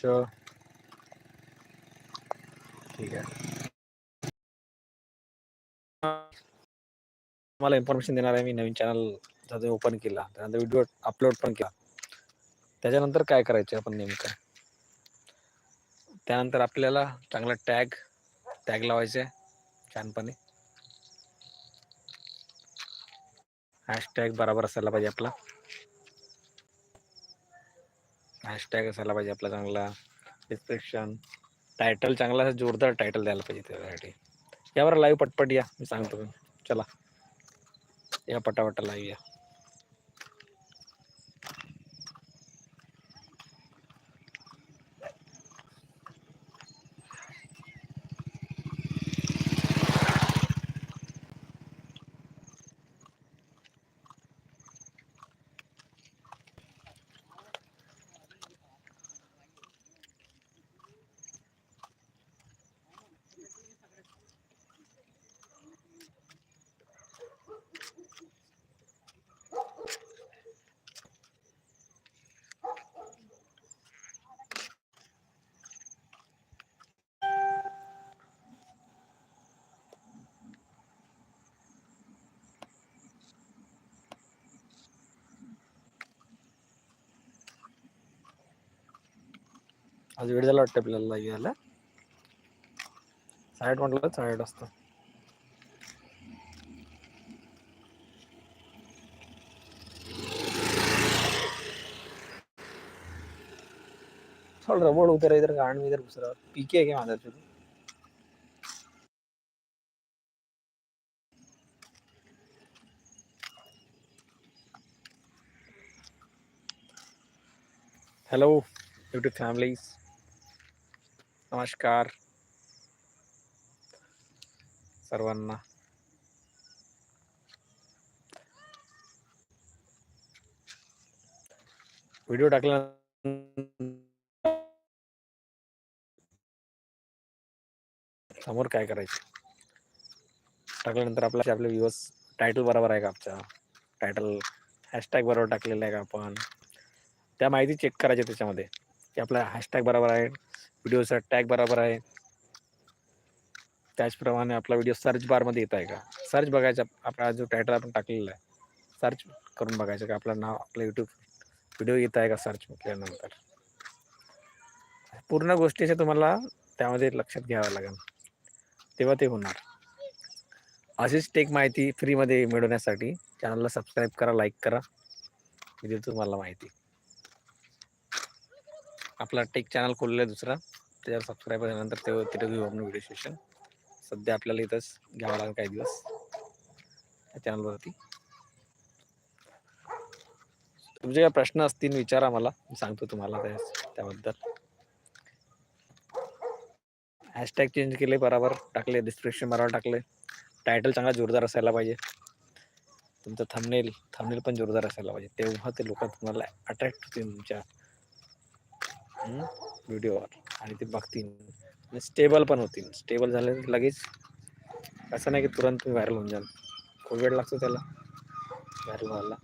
च ठीक आहे. मला इन्फॉर्मेशन देणार आहे मी नवीन चॅनल ओपन केला त्यानंतर व्हिडिओ अपलोड पण केला. त्याच्यानंतर काय करायचं आपण नेमकं? त्यानंतर आपल्याला चांगला टॅग टॅग लावायचा आहे छानपणे. हॅशटॅग बरोबर असायला पाहिजे आपला. हॅशटॅग असायला पाहिजे आपला चांगला. डिस्क्रिप्शन टायटल चांगला जोरदार टायटल द्यायला पाहिजे त्यासाठी यावर लाईव्ह पटपट या. मी सांगतो. चला. या पटापटा लाईव्ह या. आज वेळ झाला वाटतं आपल्याला लाईव्ह यायला साईड म्हटलं साईड असतं थोड़ा रबड़ उधर है, इधर गांड में इधर घुस रहा है पीके है क्या अंदर से तू? हॅलो युट्यूब फॅमिलीज नमस्कार. सर्वांना. व्हिडिओ टाकला समोर काय करायचं? टाकल्यानंतर आपल्या आपले व्ह्यूअर्स टायटल बरोबर आहे का आमचा? टायटल हॅशटॅग बरोबर टाकलेला आहे का आपण? त्या माहिती चेक करायच्या त्याच्यामध्ये. की आपला हॅशटॅग बरोबर आहे. व्हिडिओचा टॅग बरोबर आहे. त्याचप्रमाणे आपला व्हिडिओ सर्च बारमध्ये येत आहे का? सर्च बघायचा आपला जो टायटल आपण टाकलेला आहे. सर्च करून बघायचं का? आपलं नाव आपलं यूट्यूब व्हिडिओ येत आहे का सर्च केल्यानंतर पूर्ण गोष्टीचे तुम्हाला त्यामध्ये लक्षात घ्यावं लागेल. तेव्हा ते होणार. अशीच टेक माहिती फ्रीमध्ये मिळवण्यासाठी चॅनलला सबस्क्राईब करा लाईक करा. मी देतो तुम्हाला माहिती. आपला टेक चॅनल खोललं आहे दुसरा. त्याच्यावर सबस्क्राईब झाल्यानंतर ते तिथे घेऊ आपण व्हिडिओ सेशन सध्या आपल्याला इथंच घ्यावं लागेल काही दिवस. त्या चॅनलवरती तुमचे काही प्रश्न असतील विचारा मला. मी सांगतो तुम्हाला त्या- त्याबद्दल. हॅशटॅग चेंज केले बरोबर टाकले डिस्क्रिप्शन बरोबर टाकले. टायटल चांगला जोरदार असायला पाहिजे. तुमचं थंबनेल थंबनेल पण जोरदार असायला पाहिजे. तेव्हा ते लोक तुम्हाला अट्रॅक्ट होतील तुमच्या व्हिडिओवर आणि ते बघतील. म्हणजे स्टेबल पण होतील. स्टेबल झाले लगेच असं नाही की तुरंत तुम्ही व्हायरल होऊन जाल. खूप वेळ लागतो त्याला. व्हायरल व्हायला.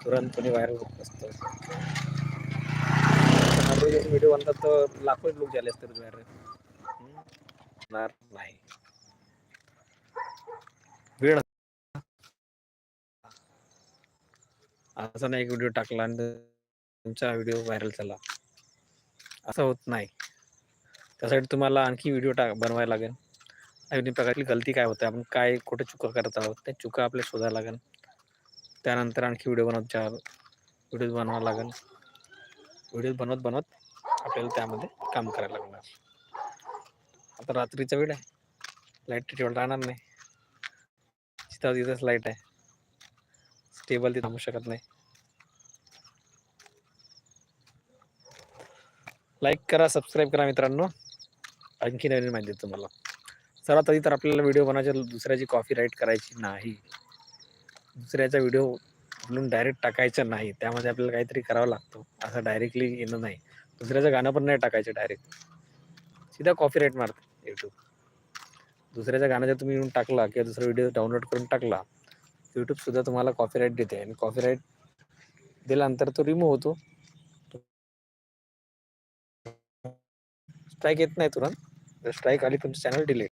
तुरंत कोणी व्हायरल होत असतं. व्हिडिओ बनतात तर लाखो लोक झाले असतात व्हायरल नाही वेळ असं एक व्हिडिओ टाकला आणि तुमचा व्हिडिओ व्हायरल झाला. असं होत नाही. त्यासाठी तुम्हाला आणखी व्हिडिओ टाक बनवायला लागेल. नवीन प्रकारची गलती काय होते? आपण काय कुठे चुका करत आहोत? त्या चुका आपल्या शोधायला लागेल. त्यानंतर आणखी व्हिडिओ बनवत व्हिडिओज व्हिडिओ बनवावा लागेल. व्हिडिओ बनवत बनवत आपल्याला त्यामध्ये काम करायला लागणार. आता रात्रीचा वेळ आहे. लाइट तेवढं राहणार नाही. तिथं तिथंच लाइट आहे. स्टेबल ते थांबू शकत नाही. लाईक करा सबस्क्राईब करा मित्रांनो. आणखी नवीन माहिती देतो तुम्हाला. सर्वात आधी तर आपल्याला व्हिडिओ बनवायच्या दुसऱ्याची कॉपी राईट करायची नाही. दुसऱ्याचा व्हिडिओ म्हणून डायरेक्ट टाकायचा नाही. त्यामध्ये आपल्याला काहीतरी करावं लागतो. असं डायरेक्टली येणं नाही. दुसऱ्याचं गाणं पण नाही टाकायचं डायरेक्ट सीधा कॉपी राईट मारतो यूट्यूब दुसऱ्याच्या गाणं जर तुम्ही येऊन टाकला किंवा दुसरा व्हिडिओ डाउनलोड करून टाकला यूट्यूबसुद्धा तुम्हाला तुम्हाला कॉपीराईट देते. आणि कॉपीराईट दिल्यानंतर तो रिमूव्ह होतो. स्ट्राईक येत नाही तुरंत स्ट्राईक आली तुमचं चॅनल डिलीट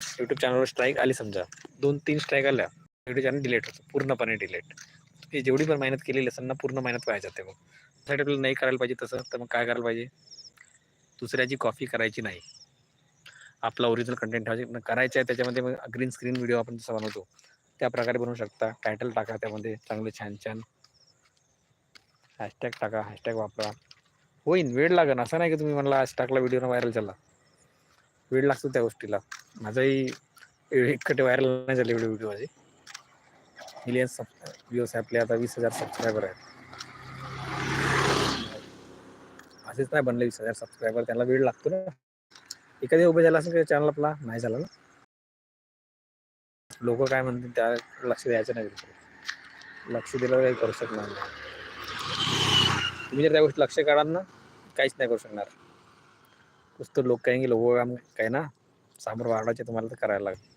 युट्यूब चॅनलवर स्ट्राईक आली समजा. दोन तीन स्ट्राईक आल्या. युट्यूब चॅनल डिलीट होतं. पूर्णपणे डिलीट की जेवढी पण मेहनत केलेली असेल ना पूर्ण मेहनत पाहिजे जाते मग त्यासाठी आपल्याला नाही करायला पाहिजे तसं तर मग काय करायला पाहिजे? दुसऱ्याची कॉफी करायची नाही. आपला ओरिजिनल कंटेंट ठेवायचे करायचं आहे त्याच्यामध्ये मग ग्रीन स्क्रीन व्हिडिओ आपण जसं बनवतो त्या प्रकारे बनवू शकता. टायटल टाका त्यामध्ये. चांगले छान छान. हॅशटॅग टाका. हॅशटॅग वापरा. होईन वेळ लागेल. असं नाही की तुम्ही म्हणला आज टाकला व्हिडिओ व्हायरल झाला. वेळ लागतो त्या गोष्टीला. माझाही इकडे व्हायरल नाही झाले एवढे व्हिडिओ माझे. मिलियन व्ह्यूज आपले आता वीस हजार सबस्क्रायबर आहेत. असेच नाही बनले वीस हजार सबस्क्रायबर त्याला वेळ लागतो ना. एखादी उभे झाला असेल चॅनल आपला नाही झाला ना. लोक काय म्हणतील त्या लक्ष द्यायचं नाही. लक्ष दिलं काही करू शकणार नाही. तुम्ही जर त्या गोष्टी लक्ष काढाल ना काहीच नाही करू शकणार. नुसतं लोक काही लोक काम काय ना सामोर वाढवायचे तुम्हाला तर करायला लागेल.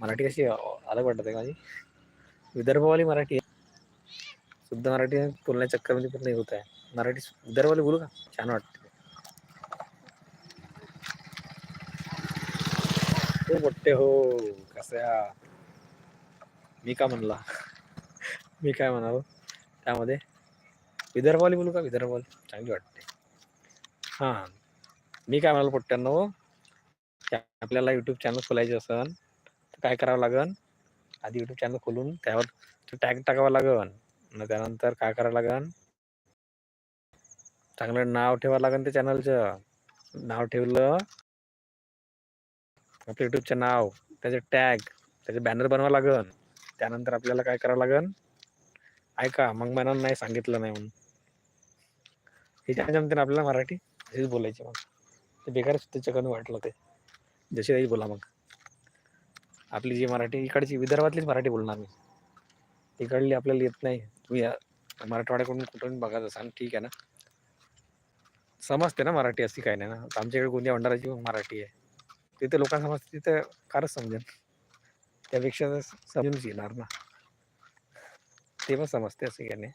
मराठी कशी अलग वाटत आहे माझी? विदर्भवाली मराठी आहे. शुद्ध मराठी बोलण्या चक्करमध्ये पण नाही होत आहे. मराठी विदर्भवाली बोलू का? छान वाटते. हो मोठे हो कसा मी का म्हणला? मी काय म्हणालो? त्यामध्ये विदर्भवाली बोलू का? विदर्भवाली. चांगली वाटते. हां. मी काय म्हणालो पोट्ट्यांनो आपल्याला यूट्यूब चॅनल खोलायचे असेल तर काय करावं लागन? आधी यूट्यूब चॅनल खोलून त्यावर टॅग टाकावं लागन. मग त्यानंतर काय करावं लागन? चांगलं नाव ठेवावं लागन त्या चॅनलचं नाव ठेवलं आपलं युट्यूबचं नाव त्याचं टॅग त्याचे बॅनर बनवावं लागन. त्यानंतर आपल्याला काय करावं लागन? ऐका मग मला नाही सांगितलं नाही म्हणून. हे जमते ना आपल्याला मराठी हेच बोलायची मग. ते बेकारच त्याच्याकडून वाटलं ते. जशी काही बोला मग. आपली जी मराठी इकडची विदर्भातलीच मराठी बोलणार मी. इकडली आपल्याला येत नाही. तुम्ही या मराठवाड्याकडून कुठून बघत असाल ठीक आहे ना? समजते ना मराठी अशी काय नाही ना. आमच्याकडे कोणत्या भंडाराची मराठी आहे. तिथे लोकांना समजते तिथे फारच समजेल. त्यापेक्षा तर समजूनच येणार ना. ते पण समजते असं काही नाही.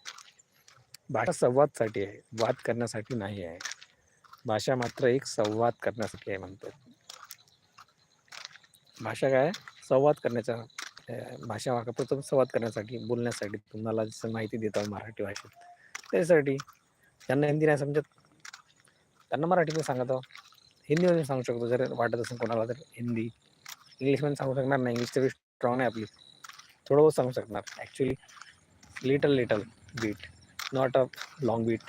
भाषा संवादसाठी आहे वाद करण्यासाठी नाही आहे. भाषा मात्र एक संवाद करण्यासाठी आहे म्हणतो भाषा काय? संवाद करण्याचा भाषा प्रथम संवाद करण्यासाठी बोलण्यासाठी तुम्हाला जसं माहिती देतो मराठी भाषेत त्यासाठी ज्यांना हिंदी नाही समजत. त्यांना मराठीमध्ये सांगत आहो हिंदीमध्ये सांगू शकतो जर वाटत असेल कोणाला तर हिंदी. इंग्लिशमध्ये सांगू शकणार नाही इंग्लिश तरी स्ट्रॉंग आहे आपली. थोडं बहुत सांगू शकणार actually little little bit not a long bit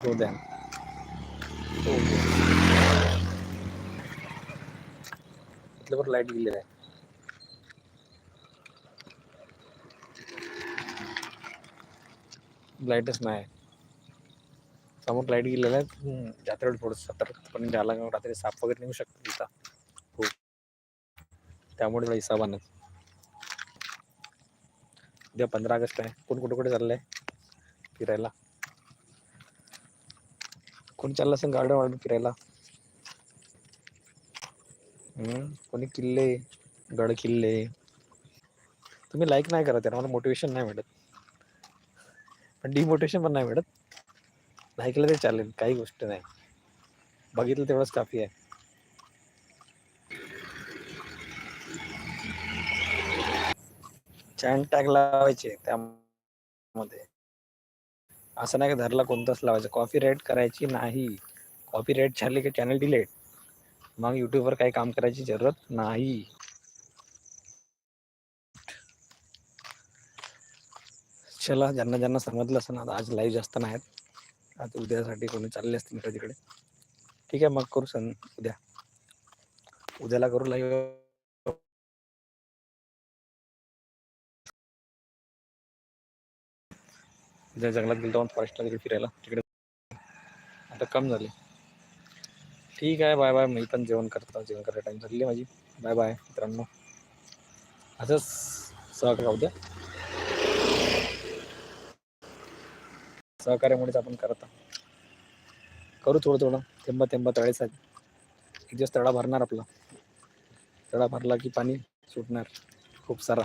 हो द्या इथलं पण लाइट गेलेलं आहे लाईटच नाही समोर लाइट गेलेला आहे हम्म, जात्रेवर थोडं सतर्कपणे झाला रात्री साप वगैरे निघू शकतो तिथं हो। त्यामुळे थोडा हिसाबानं उद्या पंधरा ऑगस्ट आहे. कोण कुठे कुठे चाललंय? फिरायला. कोण चाललं असेल गार्डन वार्डन फिरायला? कोणी किल्ले गड किल्ले. तुम्ही लाईक नाही करत मला मोटिवेशन नाही मिळत पण डिमोटिवेशन पण नाही मिळत लाईकला ते चालेल काही गोष्ट नाही. बघितलं तेवढंच काफी आहे. चॅन टॅग लावायचे त्यामध्ये. असं नाही का धरला कोणताच लावायचं. कॉपी रेट करायची नाही. कॉपी रेट झाली की चॅनल डिलेट. मग युट्यूबवर काही काम करायची जरूरत नाही. चला ज्यांना ज्यांना समजलं असं ना आज लाईव्ह जास्त नाहीत. आता उद्यासाठी कोणी चालले असतील तिकडे. ठीक आहे मग करू सण उद्या. उद्याला करू लाईव्ह जर जंगलात गेलो जाऊन फॉरेस्टला तिकडे फिरायला तिकडे आता कम झाले. ठीक आहे बाय बाय मी पण जेवण करतो जेवण करायला टाईम झाली माझी. बाय बाय मित्रांनो. असंच सहकार्य उद्या सहकार्यामुळेच आपण करत करू थोडं थोडं. थेंबा थेंबा तळेसाठी एक दिवस तळा भरणार आपला. तळा भरला की पाणी सुटणार. खूप सारा.